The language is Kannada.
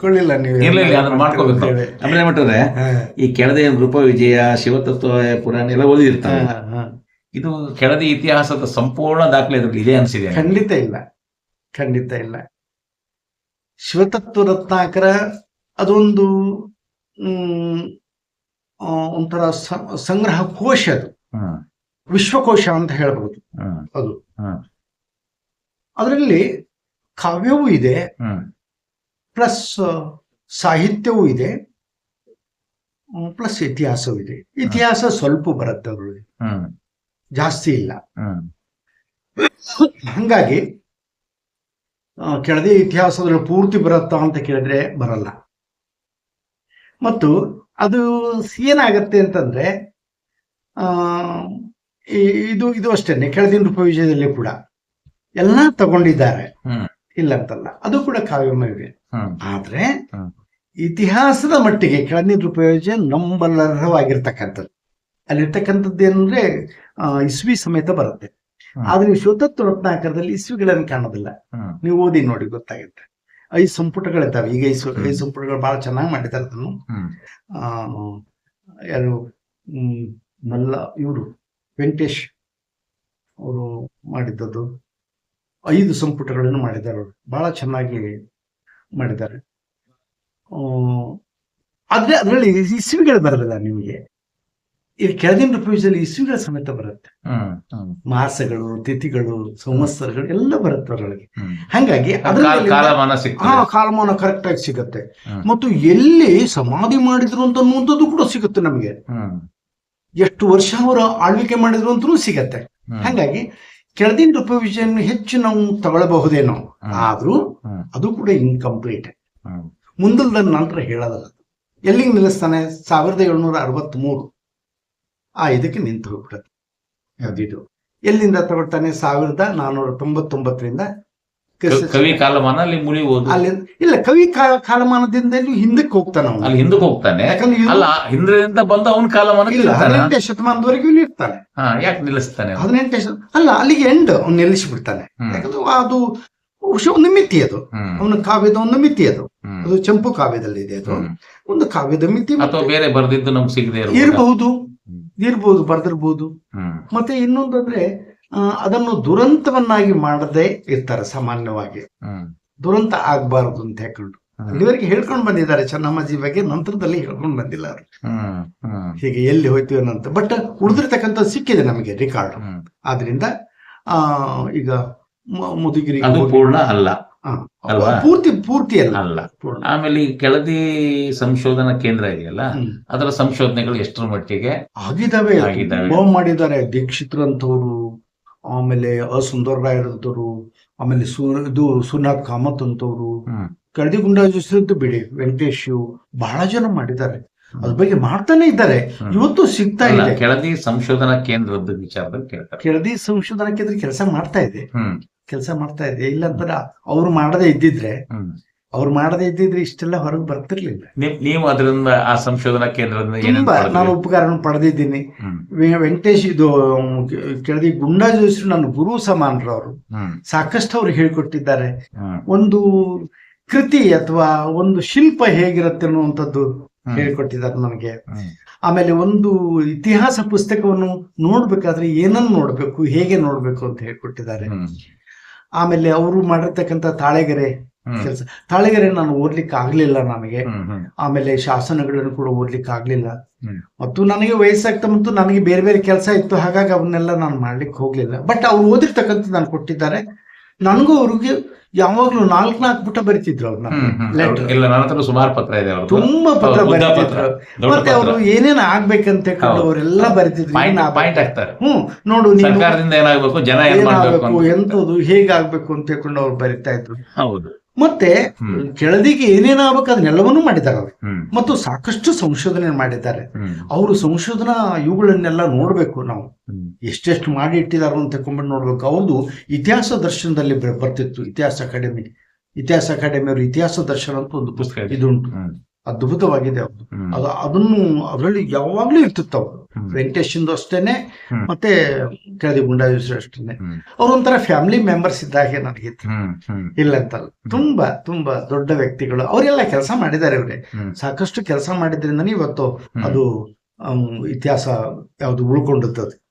ಕೊಳ್ಳಿಲ್ಲ ನೀವು ಇಲ್ಲ ಅದನ್ನ ಮಾಡ್ಕೋಬೇಕು ಆಮೇಲೆ ಈ ಕೆಳದಿ ನೃಪ ವಿಜಯ ಶಿವತತ್ವ ಪುರಾಣ ಎಲ್ಲ ಓದಿರ್ತಾರೆ. ಇದು ಕೆಳದಿ ಇತಿಹಾಸದ ಸಂಪೂರ್ಣ ದಾಖಲೆ ಇದ್ರಲ್ಲಿ ಇದೆ ಅನ್ಸಿದೆ ಖಂಡಿತ ಇಲ್ಲ. ಖಂಡಿತ ಇಲ್ಲ. ಶಿವತತ್ವ ರತ್ನಾಕರ ಅದೊಂದು ಒಂಥರ ಸಂಗ್ರಹ ಕೋಶ ಅದು. ವಿಶ್ವಕೋಶ ಅಂತ ಹೇಳ್ಬಹುದು ಅದು. ಅದರಲ್ಲಿ ಕಾವ್ಯವೂ ಇದೆ. ಪ್ಲಸ್ ಸಾಹಿತ್ಯವೂ ಇದೆ. ಪ್ಲಸ್ ಇತಿಹಾಸವೂ ಇದೆ. ಇತಿಹಾಸ ಸ್ವಲ್ಪ ಬರುತ್ತೆ ಅದರಲ್ಲಿ ಹ್ಮ್. ಜಾಸ್ತಿ ಇಲ್ಲ. ಹ್ಮ್. ಹಂಗಾಗಿ ಕೆಳದೇ ಇತಿಹಾಸದಲ್ಲಿ ಪೂರ್ತಿ ಬರುತ್ತಾ ಅಂತ ಕೇಳಿದ್ರೆ ಬರಲ್ಲ. ಮತ್ತು ಅದು ಏನಾಗತ್ತೆ ಅಂತಂದ್ರೆ ಆ ಇದು ಇದು ಅಷ್ಟೇನೆ. ಕೆಳದಿನ ರೂಪ ವಿಜಯದಲ್ಲಿ ಕೂಡ. ಎಲ್ಲ ತಗೊಂಡಿದ್ದಾರೆ. ಹ್ಮ್. ಇಲ್ಲ ಅಂತಲ್ಲ. ಅದು ಕೂಡ ಕಾವ್ಯಮಯವೇ ಆದ್ರೆ ಇತಿಹಾಸದ ಮಟ್ಟಿಗೆ ಕೆಳನೀರು ಪ್ರಯೋಜನ ನಂಬಲರ್ಹವಾಗಿರ್ತಕ್ಕಂಥದ್ದು. ಅಲ್ಲಿರ್ತಕ್ಕಂಥದ್ದು ಏನಂದ್ರೆ ಇಸ್ವಿ ಸಮೇತ ಬರುತ್ತೆ. ಆದ್ರೆ ಈ ಶೋತತ್ವ ರತ್ನಾಕರದಲ್ಲಿ ಇಸ್ವಿಗಳನ್ನು ಕಾಣೋದಿಲ್ಲ. ನೀವು ಓದಿ ನೋಡಿ ಗೊತ್ತಾಗುತ್ತೆ. ಐದು ಸಂಪುಟಗಳಿದ್ದಾವೆ. ಈಗ ಐದು ಐದು ಸಂಪುಟಗಳು ಬಹಳ ಚೆನ್ನಾಗಿ ಮಾಡಿದ್ದಾರೆ ಅದನ್ನು. ಯಾರು ಮಲ್ಲ ಇವರು ವೆಂಕಟೇಶ್ ಅವರು ಮಾಡಿದ್ದದ್ದು. ಐದು ಸಂಪುಟಗಳನ್ನು ಮಾಡಿದ್ದಾರೆ ಅವರು. ಬಹಳ ಚೆನ್ನಾಗಿ ಮಾಡಿದ್ದಾರೆ. ಆದ್ರೆ ಅದರಲ್ಲಿ ಇಸ್ವಿಗಳು ಬರಲ್ಲ ನಿಮಗೆ. ಈ ಕೆಳದಿನ ರೂಪದಲ್ಲಿ ಇಸ್ವಿಗಳ ಸಮೇತ ಬರುತ್ತೆ. ಮಾಸಗಳು ತಿಥಿಗಳು ಸಂವತ್ಸರಗಳು ಎಲ್ಲ ಬರುತ್ತೆ ಅದರೊಳಗೆ ಹಂಗಾಗಿ ಅದರಲ್ಲಿ ಕಾಲಮಾನ ಕರೆಕ್ಟ್ ಆಗಿ ಸಿಗತ್ತೆ. ಮತ್ತು ಎಲ್ಲಿ ಸಮಾಧಿ ಮಾಡಿದ್ರು ಅಂತ ಅನ್ನುವಂಥದ್ದು ಕೂಡ ಸಿಗುತ್ತೆ ನಮಗೆ. ಎಷ್ಟು ವರ್ಷ ಅವರು ಆಳ್ವಿಕೆ ಮಾಡಿದ್ರು ಅಂತಲೂ ಸಿಗತ್ತೆ. ಹಾಗಾಗಿ ಕೆಳದಿನ ರೂಪವಿಷಯನ್ನು ಹೆಚ್ಚು ನಾವು ತಗೊಳ್ಳಬಹುದೇನೋ. ಆದ್ರೂ ಅದು ಕೂಡ ಇನ್ಕಂಪ್ಲೀಟ್. ಮುಂದಲ್ದ ನಂತರ ಹೇಳೋದಲ್ಲ. ಎಲ್ಲಿಗೆ ನಿಲ್ಲಿಸ್ತಾನೆ? ಸಾವಿರದ ಏಳ್ನೂರ ಅರವತ್ತ್ ಮೂರು ಆ ಇದಕ್ಕೆ ನಿಂತು ಹೋಗ್ಬಿಡುತ್ತೆ. ಯಾವ್ದಿದು ಎಲ್ಲಿಂದ ತಗೊಳ್ತಾನೆ? ಸಾವಿರದ ನಾನೂರ ತೊಂಬತ್ತೊಂಬತ್ತರಿಂದ ಕವಿ ಕಾಲಮಾನ ಅಲ್ಲಿ ಮುಳಿಬಹುದು ಅಲ್ಲಿ ಇಲ್ಲ ಕವಿ ಕಾಲಮಾನದಿಂದಲೂ ಹಿಂದಕ್ಕೆ ಹೋಗ್ತಾನೆ ಅವನು. ಅಲ್ಲಿ ಹಿಂದಕ್ಕೆ ಹೋಗ್ತಾನೆ. ಯಾಕಂದ್ರೆ ಅಲ್ಲ ಹಿಂದ್ರಿಂದ ಬಂದ ಅವನ ಕಾಲಮಾನ ಹದಿನೆಂಟನೇ ಶತಮಾನದವರೆಗೂ ಇರ್ತಾನೆ. ಯಾಕೆ ನಿಲ್ಲಿಸ್ತಾನೆ? ಹದಿನೆಂಟನೇ ಶತ ಅಲ್ಲ ಅಲ್ಲಿಗೆ ಎಂಡ್ ಅವ್ನು ನಿಲ್ಲಿಸಿಬಿಡ್ತಾನೆ. ಬಿಡ್ತಾನೆ ಯಾಕಂದ್ರೆ ಅದು ಒಂದು ಮಿತಿ ಅದು. ಅವನ ಕಾವ್ಯದ ಒಂದು ಮಿತಿ ಅದು. ಅದು ಚಂಪು ಕಾವ್ಯದಲ್ಲಿ ಇದೆ ಅದು. ಒಂದು ಕಾವ್ಯದ ಮಿತಿ ಅಥವಾ ಬೇರೆ ಬರ್ದಿದ್ದು ನಮ್ಗೆ ಸಿಗದೆ ಇರಬಹುದು ಇರಬಹುದು ಬರ್ದಿರ್ಬೋದು. ಮತ್ತೆ ಇನ್ನೊಂದಂದ್ರೆ ಆ, ಅದನ್ನು ದುರಂತವನ್ನಾಗಿ ಮಾಡದೆ ಇರ್ತಾರೆ ಸಾಮಾನ್ಯವಾಗಿ. ದುರಂತ ಆಗ್ಬಾರದು ಅಂತ ಹೇಳ್ಕೊಂಡು. ಇಲ್ಲಿವರೆಗೆ ಅಲ್ಲಿವರೆಗೆ ಹೇಳ್ಕೊಂಡು ಬಂದಿದ್ದಾರೆ ಚೆನ್ನಮ್ಮಾಜಿ ಬಗ್ಗೆ ನಂತರದಲ್ಲಿ ಹೇಳ್ಕೊಂಡು ಬಂದಿಲ್ಲ ಅವರು. ಹೀಗೆ ಎಲ್ಲಿ ಹೋಯ್ತು ಅಂತ ಬಟ್ ಉಳಿದಿರ್ತಕ್ಕಂಥ ಸಿಕ್ಕಿದೆ ನಮಗೆ ರೆಕಾರ್ಡ್. ಆದ್ರಿಂದ ಆ ಈಗ ಮುದುಗಿರಿ ಪೂರ್ಣ ಅಲ್ಲ. ಅಲ್ವಾ? ಪೂರ್ತಿ ಪೂರ್ತಿ ಅಲ್ಲ. ಅಲ್ಲ. ಆಮೇಲೆ ಈ ಕೆಳದಿ ಸಂಶೋಧನಾ ಕೇಂದ್ರ ಇದೆಯಲ್ಲ. ಅದರ ಸಂಶೋಧನೆಗಳು ಎಷ್ಟರ ಮಟ್ಟಿಗೆ? ಆಗಿದ್ದಾವೆ. ಆಗಿದ್ದಾವೆ. ಮಾಡಿದ್ದಾರೆ. ದೀಕ್ಷಿತರು ಅಂತವ್ರು ಆಮೇಲೆ ಅಸುಂದರ್ ರಾಯರಂತವ್ರು ಆಮೇಲೆ ಸು ಇದು ಸುನಾಥ್ ಕಾಮತ್ ಅಂತವ್ರು. ಕರಡಿ ಗುಂಡಾಜು ಬಿಡಿ ವೆಂಕಟೇಶ್. ಬಹಳ ಜನ ಮಾಡಿದ್ದಾರೆ. ಅದ್ರ ಬಗ್ಗೆ ಮಾಡ್ತಾನೆ ಇದ್ದಾರೆ. ಇವತ್ತು ಸಿಗ್ತಾ ಇಲ್ಲ ಇದೆ. ಕೆಳದಿ ಸಂಶೋಧನಾ ಕೇಂದ್ರದ ವಿಚಾರದಲ್ಲಿ ಕೇಳ್ತಾರೆ. ಕೆಳದಿ ಸಂಶೋಧನಾ ಕೇಂದ್ರ ಕೆಲಸ ಮಾಡ್ತಾ ಇದೆ. ಕೆಲಸ ಮಾಡ್ತಾ ಇದೆ. ಇಲ್ಲ ಅಂತಾರೆ ಅವ್ರು ಮಾಡದೇ ಇದ್ದಿದ್ರೆ ಅವ್ರು ಮಾಡದೇ ಇದ್ದಿದ್ರೆ ಇಷ್ಟೆಲ್ಲ ಹೊರಗೆ ಬರ್ತಿರ್ಲಿಲ್ಲ. ನೀವ್- ಅದರಿಂದ ಆ ಸಂಶೋಧನಾ ಕೇಂದ್ರದಿಂದ ತುಂಬಾ? ನಾನು ಉಪಕಾರ ಪಡೆದಿದ್ದೀನಿ. ವೆಂಕಟೇಶ್ ಇದು ಕೆಳದಿ ಗುಂಡಾ ಜೋಶಿ ನನ್ನ ಗುರು ಸಮಾನರು ಅವರು. ಸಾಕಷ್ಟು ಅವ್ರು ಹೇಳ್ಕೊಟ್ಟಿದ್ದಾರೆ. ಒಂದು ಕೃತಿ ಅಥವಾ ಒಂದು ಶಿಲ್ಪ ಹೇಗಿರುತ್ತೆ ಅನ್ನುವಂಥದ್ದು ಹೇಳಿಕೊಟ್ಟಿದ್ದಾರೆ ನನಗೆ. ಆಮೇಲೆ ಒಂದು ಇತಿಹಾಸ ಪುಸ್ತಕವನ್ನು ನೋಡ್ಬೇಕಾದ್ರೆ ಏನನ್ನು ನೋಡ್ಬೇಕು ಹೇಗೆ ನೋಡ್ಬೇಕು ಅಂತ ಹೇಳ್ಕೊಟ್ಟಿದ್ದಾರೆ. ಆಮೇಲೆ ಅವರು ಮಾಡಿರ್ತಕ್ಕಂಥ ತಾಳೆಗೆರೆ. ಕೆಲಸ. ತಾಳಗೆರೆ ನಾನು ಓದ್ಲಿಕ್ಕೆ ಆಗ್ಲಿಲ್ಲ ನನಗೆ. ಆಮೇಲೆ ಶಾಸನಗಳನ್ನು ಕೂಡ ಓದ್ಲಿಕ್ಕೆ ಆಗ್ಲಿಲ್ಲ. ಮತ್ತು ನನಗೆ ವಯಸ್ಸಾಗ್ತಾ ಮತ್ತು ನನಗೆ ಬೇರೆ ಬೇರೆ ಕೆಲಸ ಇತ್ತು. ಹಾಗಾಗಿ ಅವನ್ನೆಲ್ಲ ನಾನು ಮಾಡ್ಲಿಕ್ಕೆ ಹೋಗ್ಲಿಲ್ಲ. ಬಟ್ ಅವ್ರು ಓದಿರ್ತಕ್ಕಂಥ ನಾನು ಕೊಟ್ಟಿದ್ದಾರೆ. ನನಗೂ ಅವ್ರಿಗೆ ಯಾವಾಗ್ಲೂ ನಾಲ್ಕು ನಾಲ್ಕು ಪುಟ ಬರಿತಿದ್ರು ಅವ್ರು ಹ್ಮ್. ಹ್ಮ್. ಲೆಟರ್ ಇಲ್ಲ ನನ್ನ ಹತ್ರ ಸುಮಾರು ಪತ್ರ ಇದೆ ತುಂಬಾ ಪತ್ರ ಬರಿತಿದ್ರು. ಮತ್ತೆ ಅವರು ಏನೇನು ಆಗ್ಬೇಕಂತ. ಅವರೆಲ್ಲ ಬರಿತಿದ್ರು. ಹ್ಮ್ ನೋಡು ಸರ್ಕಾರದಿಂದ ಏನಾಗ್ಬೇಕು ಜನ ಏನ್ ಮಾಡ್ಬೇಕು ಹೇಗಾಗ್ಬೇಕು ಅಂತ ಹೇಳ್ಕೊಂಡು ಅವ್ರು ಬರಿತಾ ಇದ್ರು. ಹೌದು. ಮತ್ತೆ ಕೆಳದಿಗೆ ಏನೇನ ಆಗ್ಬೇಕು ಅದನ್ನೆಲ್ಲವನ್ನೂ ಮಾಡಿದ್ದಾರೆ ಅವರು. ಮತ್ತು ಸಾಕಷ್ಟು ಸಂಶೋಧನೆ ಮಾಡಿದ್ದಾರೆ. ಅವರು ಸಂಶೋಧನಾ ಇವುಗಳನ್ನೆಲ್ಲ ನೋಡ್ಬೇಕು ನಾವು. ಎಷ್ಟೆಷ್ಟು ಮಾಡಿ ಇಟ್ಟಿದಾರೋ ಅಂತ ತಕೊಂಡ್ಬಿಟ್ಟು ನೋಡ್ಬೇಕು. ಅವೊಂದು ಇತಿಹಾಸ ದರ್ಶನದಲ್ಲಿ ಬರ್ತಿತ್ತು ಇತಿಹಾಸ ಅಕಾಡೆಮಿ. ಇತಿಹಾಸ ಅಕಾಡೆಮಿ ಅವರು ಇತಿಹಾಸ ದರ್ಶನ ಅಂತ ಒಂದು ಪುಸ್ತಕ ಇದೆ. ಇದುಂಟು. ಅದ್ಭುತವಾಗಿದೆ ಅವರು. ಅದು ಅದನ್ನು ಅದರಲ್ಲಿ ಯಾವಾಗ್ಲೂ ಇರ್ತಿತ್ತು ಅವರು ವೆಂಕಟೇಶ್ ಅಷ್ಟೇನೆ ಮತ್ತೆ ಕೆಳದಿ ಅಷ್ಟೇ ಅವ್ರೊಂಥರ ಅವ್ರು ಒಂಥರ ಫ್ಯಾಮಿಲಿ ಮೆಂಬರ್ಸ್ ಇದ್ದಾಗೆ ನನಗಿತ್ತು. ಹ್ಮ್. ಇಲ್ಲ ಅಂತಲ್ಲ. ತುಂಬಾ ತುಂಬಾ ದೊಡ್ಡ ವ್ಯಕ್ತಿಗಳು. ಅವರೆಲ್ಲ ಕೆಲಸ ಮಾಡಿದ್ದಾರೆ ಇವ್ರೆ. ಸಾಕಷ್ಟು ಕೆಲಸ ಮಾಡಿದ್ರಿಂದನೇ ಇವತ್ತು ಅದು ಇತಿಹಾಸ ಯಾವುದು ಉಳ್ಕೊಂಡದ್ದು